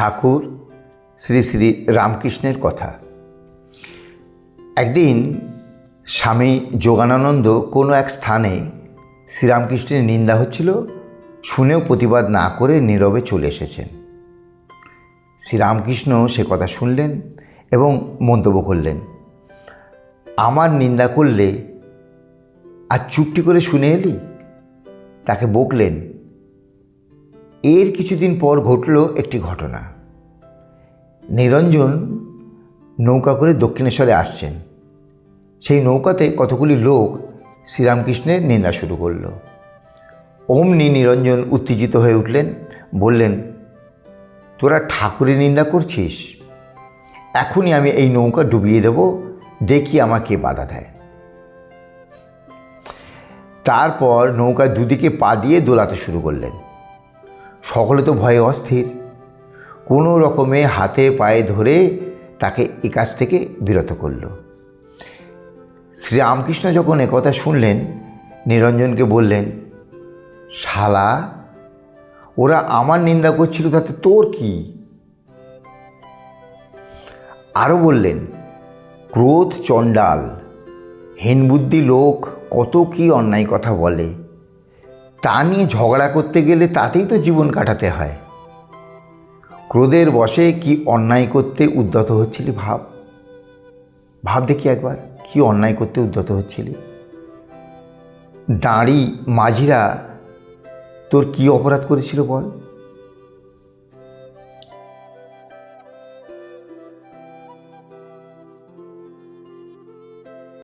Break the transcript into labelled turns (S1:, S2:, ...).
S1: ঠাকুর, শ্রী শ্রী রামকৃষ্ণের কথা। একদিন স্বামী যোগানন্দ কোনো এক স্থানে শ্রীরামকৃষ্ণের নিন্দা হচ্ছিল, শুনেও প্রতিবাদ না করে নীরবে চলে এসেছেন। শ্রীরামকৃষ্ণ সে কথা শুনলেন এবং মন্তব্য করলেন, আমার নিন্দা করলে আর চুপটি করে শুনে এলি? তাকে বকলেন এর কিছুদিন পর ঘটল একটি ঘটনা। নিরঞ্জন নৌকা করে দক্ষিণেশ্বরে আসছেন। সেই নৌকাতে কতগুলি লোক শ্রীরামকৃষ্ণের নিন্দা শুরু করল। অমনি নিরঞ্জন উত্তেজিত হয়ে উঠলেন, বললেন, তোরা ঠাকুরের নিন্দা করছিস? এখনই আমি এই নৌকা ডুবিয়ে দেব, দেখি আমাকে বাধা দেয়। তারপর নৌকা দুদিকে পা দিয়ে দোলাতে শুরু করলেন। সকলে তো ভয়ে অস্থির। কোনো রকমে হাতে পায়ে ধরে তাকে এ কাজ থেকে বিরত করল। শ্রীরামকৃষ্ণ যখন একথা শুনলেন, নিরঞ্জনকে বললেন, শালা, ওরা আমার নিন্দা করছিল, তাতে তোর কি? আরও বললেন, ক্রোধ চণ্ডাল, হীনবুদ্ধি লোক কত কি অন্যায় কথা বলে। তা নিয়ে ঝগড়া করতে গেলে তাতেই তো জীবন কাটাতে হয়। ক্রোধের বসে কি অন্যায় করতে উদ্যত হচ্ছিলি ভাব? ভাব দেখি একবার, কি অন্যায় করতে উদ্যত হচ্ছিলি? দাঁড়ি, মাঝিরা, তোর কি অপরাধ করেছিল বল?